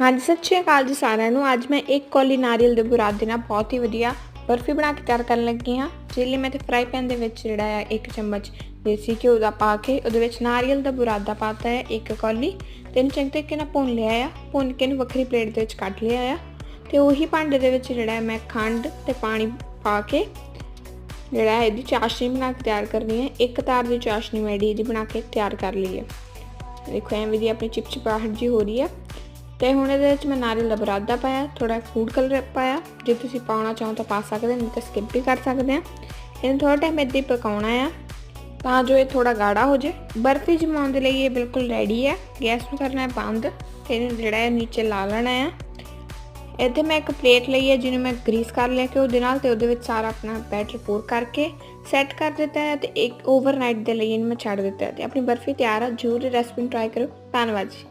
ਹਾਂਜੀ, ਸਤਿ ਸ਼੍ਰੀ ਅਕਾਲ ਜੀ ਸਾਰਿਆਂ ਨੂੰ। ਅੱਜ ਮੈਂ ਇੱਕ ਕੌਲੀ ਨਾਰੀਅਲ ਦੇ ਬੁਰਾਦ ਦੇ ਨਾਲ ਬਹੁਤ ਹੀ ਵਧੀਆ ਬਰਫੀ ਬਣਾ ਕੇ ਤਿਆਰ ਕਰਨ ਲੱਗੀ ਹਾਂ। ਜਿਹਦੇ ਲਈ ਮੈਂ ਤੇ ਫਰਾਈ ਪੈਨ ਦੇ ਵਿੱਚ ਜਿਹੜਾ ਹੈ ਇੱਕ ਚਮਚ ਦੇਸੀ ਘਿਓ ਦਾ ਪਾ ਕੇ, ਉਹਦੇ ਵਿੱਚ ਨਾਰੀਅਲ ਦਾ ਬੁਰਾਦਾ ਪਾਤਾ ਹੈ, ਇੱਕ ਕੌਲੀ। ਤੇ ਇਹਨੂੰ ਚੰਗੇ ਤਰੀਕੇ ਨਾਲ ਭੁੰਨ ਲਿਆ ਆ। ਭੁੰਨ ਕੇ ਇਹਨੂੰ ਵੱਖਰੀ ਪਲੇਟ ਦੇ ਵਿੱਚ ਕੱਢ ਲਿਆ ਆ। ਤੇ ਉਹੀ ਭਾਂਡੇ ਦੇ ਵਿੱਚ ਜਿਹੜਾ ਮੈਂ ਖੰਡ ਤੇ ਪਾਣੀ ਪਾ ਕੇ ਜਿਹੜਾ ਹੈ ਇਹਦੀ ਚਾਸ਼ਨੀ ਬਣਾ ਕੇ ਤਿਆਰ ਕਰਨੀ ਹੈ। ਇੱਕ ਤਾਰ ਦੀ ਚਾਸ਼ਨੀ ਮੈਂ ਇਹਦੀ ਬਣਾ ਕੇ ਤਿਆਰ ਕਰ ਲਈ ਹੈ ਦੇਖੋ, ਐਵੇਂ ਦੀ ਆਪਣੀ ਚਿਪਚਿਪਾਹਟ ਜੀ ਹੋ ਰਹੀ ਹੈ ਤੇ ਹੁਣ ਇਹਦੇ ਵਿੱਚ ਮੈਂ ਨਾਰੀਅਲ ਦਾ ਬਰਾਦਾ ਪਾਇਆ ਥੋੜਾ ਫੂਡ ਕਲਰ ਪਾਇਆ। ਜੇ ਤੁਸੀਂ ਪਾਉਣਾ ਚਾਹੋ ਤਾਂ ਪਾ ਸਕਦੇ ਨਹੀਂ ਤਾਂ ਸਕਿਪ ਵੀ ਕਰ ਸਕਦੇ ਆ। ਇਹਨੂੰ ਥੋੜਾ ਟਾਈਮ ਇੱਦਾਂ ਹੀ ਪਕਾਉਣਾ ਆ, ਤਾਂ ਜੋ ਇਹ ਥੋੜਾ ਗਾੜਾ ਹੋ ਜੇ ਬਰਫੀ ਜਮਾਉਣ ਦੇ ਲਈ ਇਹ ਬਿਲਕੁਲ ਰੈਡੀ ਹੈ ਗੈਸ ਨੂੰ ਕਰਨਾ ਹੈ ਬੰਦ, ਤੇ ਇਹਨੂੰ ਜਿਹੜਾ ਹੈ ਨੀਚੇ ਲਾ ਲੈਣਾ ਹੈ ਇੱਥੇ ਮੈਂ ਇੱਕ ਪਲੇਟ ਲਈ ਹੈ, ਜਿਹਨੂੰ ਮੈਂ ਗਰੀਸ ਕਰ ਲਿਆ ਕਿ ਉਹਦੇ ਨਾਲ ਤੇ ਉਹਦੇ ਵਿੱਚ ਸਾਰਾ ਆਪਣਾ ਬੈਟਰ ਪੂਰ ਕਰਕੇ ਸੈੱਟ ਕਰ ਦਿੱਤਾ ਹੈ ਤੇ ਇੱਕ ਓਵਰਨਾਈਟ ਦੇ ਲਈ ਇਹਨੂੰ ਮੈਂ ਛੱਡ ਦਿੱਤਾ ਹੈ। ਤੇ ਆਪਣੀ ਬਰਫੀ ਤਿਆਰ ਹੈ ਜਰੂਰ ਰੈਸਪੀ ਟਰਾਈ ਕਰੋ ਧੰਨਵਾਦ ਜੀ।